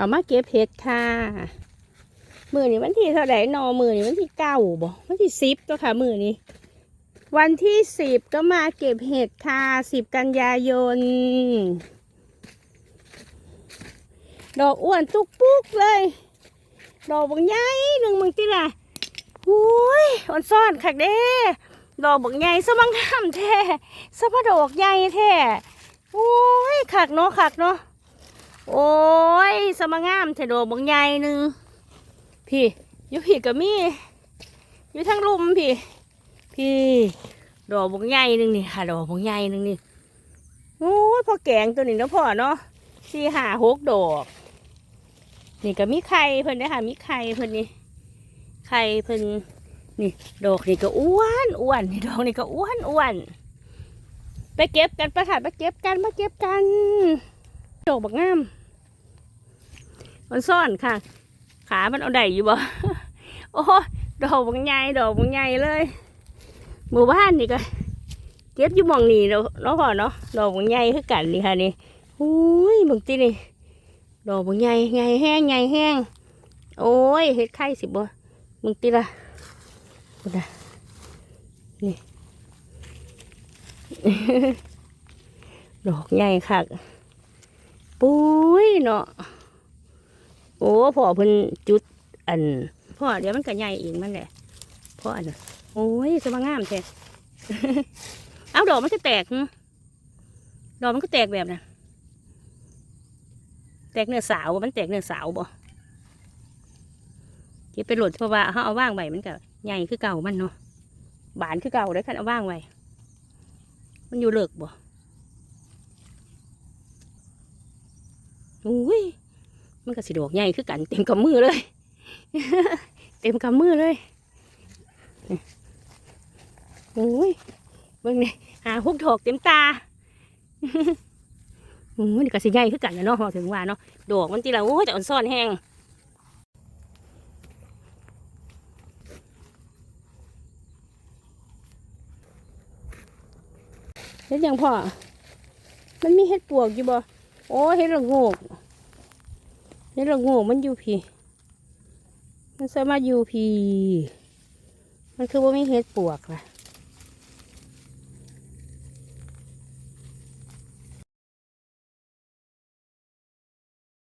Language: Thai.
เขามาเก็บเห็ดค่ะมือนี้วันที่เท่าไหร่นอมือนี้วันที่เก้าบ่วันที่สิบก็ค่ะมือนี้วันที่สิบก็มาเก็บเห็ดค่ะสิบกันยายน ดอกอ้วนตุกปุกเลย ดอกบางใหญ่หนึ่งมึงติล่ะอุ้ยอ่อนซ่อนคักเด้ ดอกบางใหญ่สมังงามแท้สะพะดอกใหญ่แท้โอ้ยคักเนาะคักเนาะ โอ้ย สมงงามแท้ดบางใหญ่หนึ่งพี่อยู่พี่ก็มีอยู่ทั้งลุมพี่ พี่ดอกบางใหญ่หนึ่งนี่ค่ะดอกบางใหญ่หนึ่งนี่โอ้ยพอแกงตัวนี้นะพ่อเนาะสี่ห้าหกดอกนี่ก็มีไข่เพิ่นเด้ค่ะมีไข่เพิ่นนี่ไข่เพิ่นนี่ดอกนี่ก็อ้วนอ้วนนี่ดอกนี่ก็อ้วนอ้วนไปเก็บกันไปค่ะไปเก็บกันมาเก็บกันดอกบักงาม มันซ่อนค่ะ ขามันเอาได้อยู่บ่โอ้ดอกบักใหญ่ดอกบักใหญ่เลยหมู่บ้านนี่ก็เก็บอยู่หมองนี่เนาะพ่อเนาะดอกบักใหญ่คือกันนี่ค่ะนี่อุ้ยบางทีนี่ดอกบางใหญ่ใหญ่แห้งใหญ่แห้งโอ้ยเฮ็ดไข่สิบ่มึงติละบุดะนี่ดอกใหญ่คักปุ้ยเนาะ โอ้พ่อเพิ่นจุดอันพ่อเดี๋ยวมันก็ใหญ่เองมันแหละพ่ออันโอ้ยสมางามแท้เอาดอกมันจะแตกดอกมันก็แตกแบบนั้นแตกเนื้อสาวมันแตกเนื้อสาวบ่เก็บไปหลดเพราะว่าเขาเอาว่างไว้มันก็ใหญ่คือเก่ามันเนาะบานคือเก่าได้คันเอาว่างไว้มันอยู่เลิกบ่อุ้ย มันก็สิดอกใหญ่คือกันเต็มกำมือเลย เต็มกำมือเลยโอ้ยเบิ่งนี่หาพวกดอกเต็มตาโอืมนี่ก็สิใหญ่คือกันนะเนาะพอถึงว่าเนาะดอกมันตีละโอ้ยแต่อ่อนซ่อนแห้งเฮ็ดยังพ่อ มันมีเฮ็ดปวกอยู่บ่ โอ้เฮ็ดละโงก นี่เราโง่มันอยู่พี่ มันสามารถอยู่พี่ มันคือว่าไม่เฮ็ดปวกล่ะ